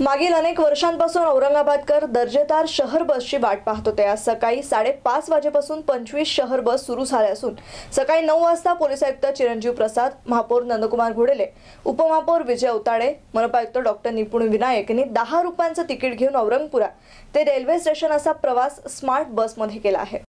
मागील अनेक वर्षांपासून औरंगाबादकर दर्जेदार शहर बसची वाट पाहत होते. आज सकाळी साडेपाच वाजेपासून पंचवीस शहर बस सुरू झाल्या असून सकाळी नऊ वाजता पोलीस आयुक्त चिरंजीव प्रसाद महापौर नंदकुमार घोडेले उपमहापौर विजय उताडे मनपा आयुक्त डॉक्टर निपुण विनायक यांनी दहा रुपयांचं तिकीट घेऊन औरंगपुरा ते रेल्वे स्टेशन असा प्रवास स्मार्ट बसमध्ये केला आहे.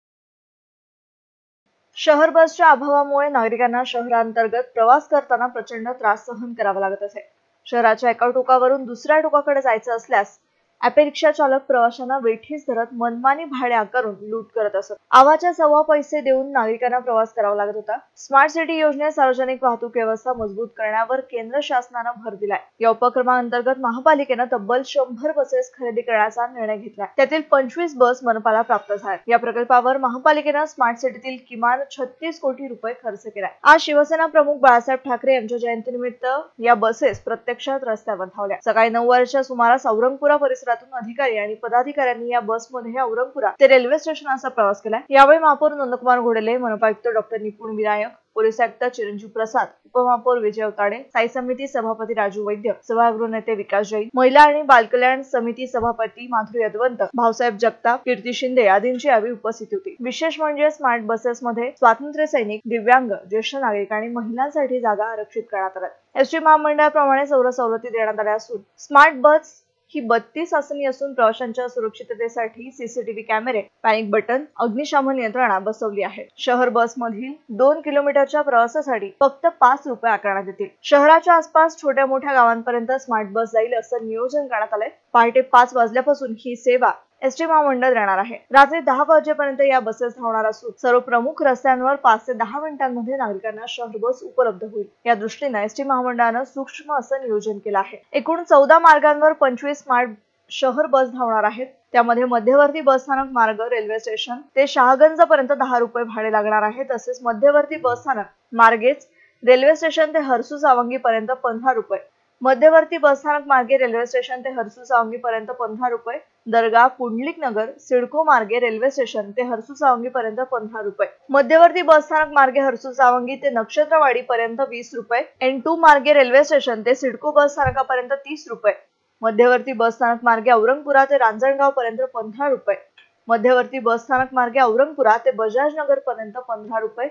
शहर बसच्या अभावामुळे नागरिकांना शहरांतर्गत प्रवास करताना प्रचंड त्रास सहन करावा लागत असे. शहराच्या एका टोकावरून दुसऱ्या टोकाकडे जायचं असल्यास ॲपे चालक प्रवाशांना वेठीस धरत मनमानी भाडे आकारून लूट करत असत. आवाच्या सव्वा पैसे देऊन नागरिकांना प्रवास करावा लागत होता. स्मार्ट सिटी योजनेत सार्वजनिक वाहतूक व्यवस्था मजबूत करण्यावर केंद्र शासनानं भर दिलाय. या उपक्रमाअंतर्गत महापालिकेनं तब्बल शंभर बसेस खरेदी करण्याचा निर्णय घेतला त्यातील पंचवीस बस मनपाला प्राप्त झाल्या या प्रकल्पावर महापालिकेनं स्मार्ट सिटीतील किमान छत्तीस कोटी रुपये खर्च केलाय. आज शिवसेना प्रमुख बाळासाहेब ठाकरे यांच्या जयंतीनिमित्त या बसेस प्रत्यक्षात रस्त्यावर धावल्या सकाळी नऊ वाजेच्या सुमारास औरंगपुरा परिसरातून अधिकारी आणि पदाधिकाऱ्यांनी या बसमध्ये औरंगपुरा ते रेल्वे स्टेशन असा प्रवास केला यावेळी महापौर नंदकुमार घोडेले मनपा आयुक्त डॉक्टर निपुण विनायक पोलीस आयुक्त चिरंजीव प्रसाद उपमहापौर विजय अवताडे साई समिती सभापती राजू वैद्य सभागृह नेते विकास जैन महिला आणि बालकल्याण समिती सभापती माधुरी यदवंत भाऊसाहेब जगताप कीर्ती शिंदे आदींची यावेळी उपस्थिती होती. विशेष म्हणजे स्मार्ट बसेस मध्ये स्वातंत्र्य सैनिक दिव्यांग ज्येष्ठ नागरिक आणि महिलांसाठी जागा आरक्षित करण्यात आल्या. एसटी महामंडळाप्रमाणे सौर सवलती देण्यात आल्या असून स्मार्ट बस ही बत्तीस आसनी असून प्रवाशांच्या सुरक्षिततेसाठी सीसीटीव्ही कॅमेरे पॅनिक बटन अग्निशमन यंत्रणा बसवली आहे शहर बस मधील दोन किलोमीटरच्या प्रवासासाठी फक्त पाच रुपये आकारण्यात येतील. शहराच्या आसपास छोट्या मोठ्या गावांपर्यंत स्मार्ट बस जाईल असं नियोजन करण्यात आलंय. पहाटे पाच वाजल्यापासून ही सेवा एसटी महामंडळ देणार आहे. रात्री दहा वाजेपर्यंत या बसेस धावणार असून सर्व प्रमुख रस्त्यांवर पाच ते दहा मिनिटांमध्ये नागरिकांना शहर बस उपलब्ध होईल. या दृष्टीने एसटी महामंडळानं सूक्ष्म असं नियोजन केलं आहे. एकूण चौदा मार्गांवर पंचवीस स्मार्ट शहर बस धावणार आहेत. त्यामध्ये मध्यवर्ती बस स्थानक मार्ग रेल्वे स्टेशन ते शहागंज पर्यंत दहा रुपये भाडे लागणार आहे. तसेच मध्यवर्ती बस स्थानक मार्गेच रेल्वे स्टेशन ते हरसू सावंगी पर्यंत पंधरा रुपये. मध्यवर्ती बसस्थानक मार्गे रेल्वे स्टेशन ते हरसू सावंगी पर्यंत पंधरा रुपये. दर्गा पुंडलिक नगर सिडको मार्गे रेल्वे स्टेशन ते हरसू सावंगी पर्यंत पंधरा रुपये. मध्यवर्ती बसस्थानक मार्गे हरसू सावंगी ते नक्षत्रवाडी पर्यंत वीस रुपये. एन टू मार्गे रेल्वे स्टेशन ते सिडको बस स्थानकापर्यंत तीस रुपये. मध्यवर्ती बसस्थानक मार्गे औरंगपुरा ते रांजणगाव पर्यंत पंधरा रुपये. मध्यवर्ती बसस्थानक मार्गे औरंगपुरा ते बजाज नगर पर्यंत पंधरा रुपये.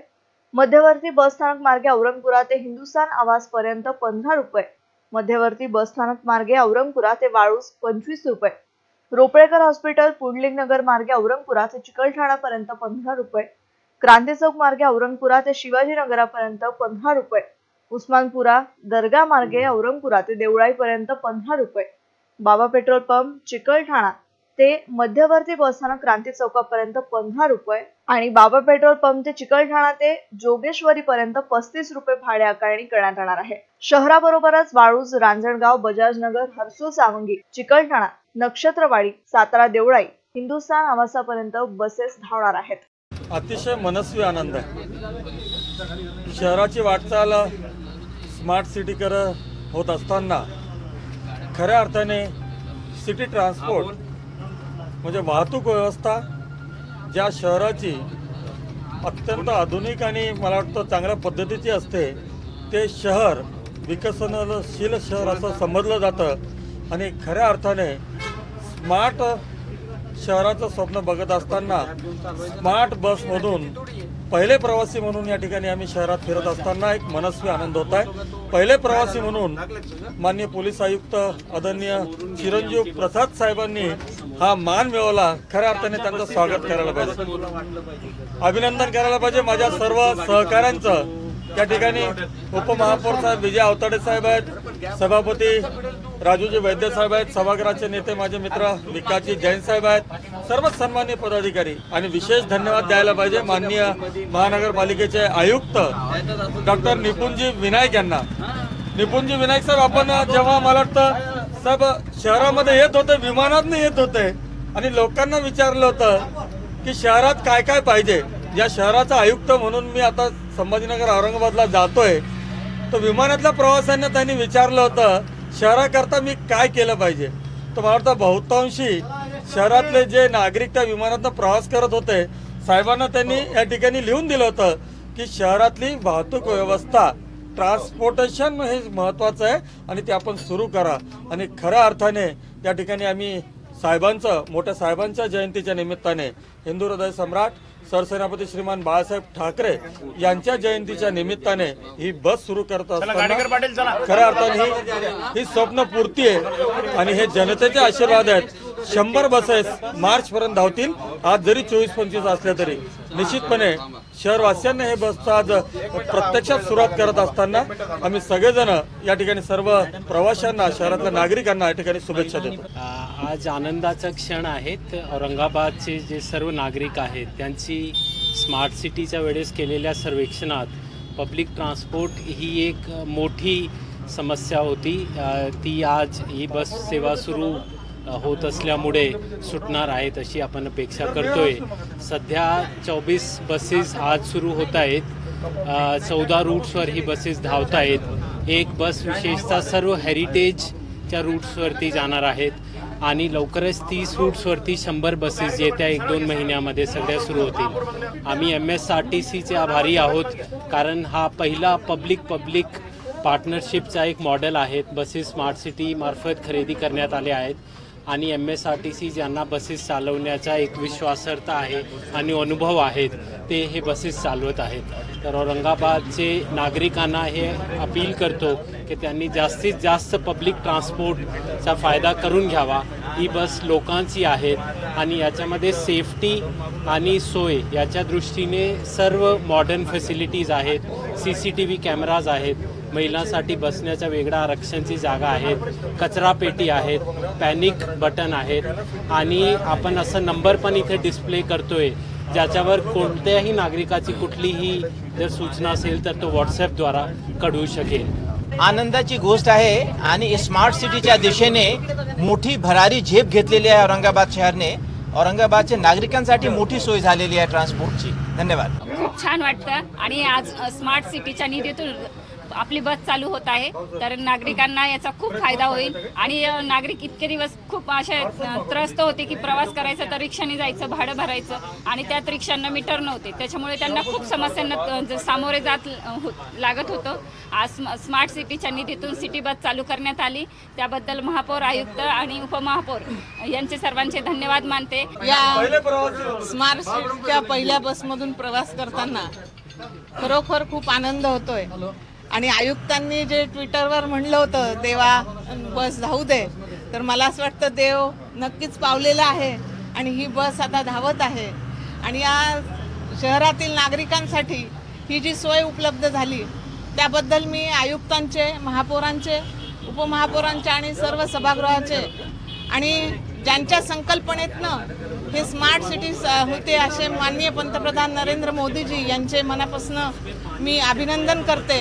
मध्यवर्ती बसस्थानक मार्गे औरंगपुरा ते हिंदुस्थान आवास पर्यंत पंधरा रुपये. मध्यवर्ती बसस्थानक मार्गे औरंगपुरा ते वाळूस पंचवीस रुपये. रोपळेकर हॉस्पिटल पुंडलिक नगर मार्गे औरंगपुरा ते चिकलठाणापर्यंत पंधरा रुपये. क्रांती चौक मार्गे औरंगपुरा ते शिवाजी नगरापर्यंत पंधरा रुपये. उस्मानपुरा दर्गा मार्गे औरंगपुरा ते देवळाईपर्यंत पंधरा रुपये. बाबा पेट्रोल पंप चिकलठाणा ते मध्यवर्ती बसस्थानक क्रांती चौकापर्यंत पंधरा रुपये आणि बाबा पेट्रोल पंप ते चिकलठाणा ते जोगेश्वरी पर्यंत पस्तीस रुपये भाडे आकारणी करण्यात येणार आहे. शहराबरोबरच वाळूज रांजणगाव बजाजनगर हरसूल सावंगी चिकलठाणा नक्षत्रवाडी सातारा देवळाई हिंदुस्थान आवासापर्यंत बसेस धावणार आहेत. अतिशय मनस्वी आनंद आहे. शहराची वाटचाल स्मार्ट सिटीकडे होत असताना खऱ्या अर्थाने सिटी ट्रान्सपोर्ट म्हणजे वाहतूक व्यवस्था ज्या शहराची अत्यंत आधुनिक आणि मला वाटतं चांगल्या पद्धतीची असते ते शहर विकसनशील शहर असं समजलं जातं आणि खऱ्या अर्थाने स्मार्ट शहराचं स्वप्न बघत असताना स्मार्ट बसमधून पहिले प्रवासी म्हणून या ठिकाणी आम्ही शहरात फिरत असताना एक मनस्वी आनंद होत आहे. पहिले प्रवासी म्हणून माननीय पोलीस आयुक्त आदरणीय चिरंजीव प्रसाद साहेबांनी हा मान मिळवला. खऱ्या अर्थाने त्यांचं स्वागत करायला पाहिजे. अभिनंदन करायला पाहिजे. माझ्या सर्व सहकाऱ्यांचं. त्या ठिकाणी उपमहापौर साहेब विजय अवताडे साहेब आहेत. सभापती राजूजी वैद्य साहेब आहेत सभागृहाचे नेते माझे मित्र विकासजी जैन साहेब आहेत सर्व सन्मान्य पदाधिकारी. आणि विशेष धन्यवाद द्यायला पाहिजे माननीय महानगरपालिकेचे आयुक्त डॉक्टर निपुणजी विनायक यांना. निपुणजी विनायक साहेब आपण जेव्हा मला वाटतं साहेब शहरामध्ये येत होते विमानातनं येत होते आणि लोकांना विचारलं होतं की शहरात काय काय पाहिजे? या शहराचा आयुक्त म्हणून मी आता संभाजीनगर औरंगाबादला जातोय. तर विमानातल्या प्रवाशांना त्यांनी विचारलं होतं शहराकरता मी काय केलं पाहिजे? तर मला वाटतं बहुतांशी शहरातले जे नागरिक त्या विमानातनं प्रवास करत होते साहेबांना त्यांनी या ठिकाणी लिहून दिलं होतं की शहरातली वाहतूक व्यवस्था ट्रान्सपोर्टेशन हे महत्वाचं आहे आणि ते आपण सुरू करा. आणि खऱ्या अर्थाने त्या ठिकाणी आम्ही साहेबांचं मोठ्या साहेबांच्या जयंतीच्या निमित्ताने हिंदू हृदय सम्राट सरसेनापती श्रीमान बाळासाहेब ठाकरे यांच्या जयंतीच्या निमित्ताने ही बस सुरू करत असताना खऱ्या अर्थाने ही ही स्वप्न पूर्ती आहे आणि हे जनतेचे आशीर्वाद आहेत. शंभर बसेस मार्च पर्यंत धावतील. आज जरी चोवीस पंचवीस असल्या तरी. निश्चितपणे शहरवासियांना हे बसचं आज प्रत्यक्षात सुरुवात करत असताना आम्ही सगळेजण या ठिकाणी सर्व प्रवाशांना शहरातल्या नागरिकांना या ठिकाणी शुभेच्छा देतो. आज आनंदाचा क्षण आहेत. औरंगाबादचे जे सर्व नागरिक आहेत त्यांची स्मार्ट सिटीच्या वेळेस केलेल्या सर्वेक्षणात पब्लिक ट्रान्सपोर्ट ही एक मोठी समस्या होती. ती आज ही बस सेवा सुरू होत असल्यामुळे सुटणार आहेत अशी आपण अपेक्षा करतोय. सध्या चोवीस बसेस आज सुरू होत आहेत. चौदा रूट्सवर ही बसेस धावत आहेत. एक बस विशेषतः सर्व हेरिटेजच्या रूट्सवरती जाणार आहेत आणि लवकरच तीस रूट्सवरती शंभर बसेस येत्या एक दोन महिन्यामध्ये सगळ्या सुरू होतील. आम्ही एम एस आर टी सीचे आभारी आहोत कारण हा पहिला पब्लिक पब्लिक पार्टनरशिपचा एक मॉडेल आहे बसेस स्मार्ट सिटी मार्फत खरेदी करण्यात आले आहेत. आणि M S R T C ज्यांना बसेस चालवण्याचा एक विश्वासार्हता आहे आणि अनुभव आहेत ते हे बसेस चालवत आहेत. तर औरंगाबादचे नागरिकांना हे अपील करतो की त्यांनी जास्तीत जास्त पब्लिक ट्रान्सपोर्टचा फायदा करून घ्यावा. ही बस लोकांची आहेत आणि याच्यामध्ये सेफ्टी आणि सोय याच्या दृष्टीने सर्व मॉडर्न फॅसिलिटीज आहेत C C T V cameras आहेत महिलांसाठी बसण्याच्या वेगळ्या आरक्षणची जागा आहेत कचरा पेटी आहेत पॅनिक बटन आहेत. आणि आपण असं नंबर पण इथे डिस्प्ले करतोय ज्याच्यावर कोणत्याही नागरिकाची कुठलीही जर सूचना असेल तर तो व्हॉट्सॲपद्वारा कळवू शकेल. आनंदाची गोष्ट आहे आणि स्मार्ट सिटीच्या दिशेने मोठी भरारी झेप घेतलेली आहे औरंगाबाद शहरने. औरंगाबादच्या नागरिकांसाठी मोठी सोय झालेली आहे ट्रान्सपोर्टची धन्यवाद. खूप छान वाटतं. आणि आज स्मार्ट सिटीच्या निधीतून आपली बस चालू होत आहे. तर नागरिकांना याचा खूप फायदा होईल. आणि नागरिक इतके दिवस खूप असे त्रस्त होते की प्रवास करायचा तर रिक्षाने जायचं भाडं भरायचं आणि त्यात रिक्षांना मीटर नव्हते. त्याच्यामुळे त्यांना खूप समस्यांना सामोरे जात हो- लागत होतं. आज स्मार्ट सिटीच्या निधीतून सिटी बस चालू करण्यात आली. त्याबद्दल महापौर आयुक्त आणि उपमहापौर यांचे सर्वांचे धन्यवाद मानते. या स्मार्ट सिटीच्या पहिल्या बसमधून प्रवास करताना खरोखर खूप आनंद होतोय. आणि आयुक्तांनी जे ट्विटरवर म्हणलं होतं देवा बस धावू दे. तर मला असं वाटतं देव नक्कीच पावलेला आहे आणि ही बस आता धावत आहे. आणि या शहरातील नागरिकांसाठी ही जी सोय उपलब्ध झाली त्याबद्दल मी आयुक्तांचे महापौरांचे उपमहापौरांचे आणि सर्व सभागृहाचे आणि ज्यांच्या संकल्पनेतनं हे स्मार्ट सिटी होते असे माननीय पंतप्रधान नरेंद्र मोदीजी यांचे मनापासून मी अभिनंदन करते.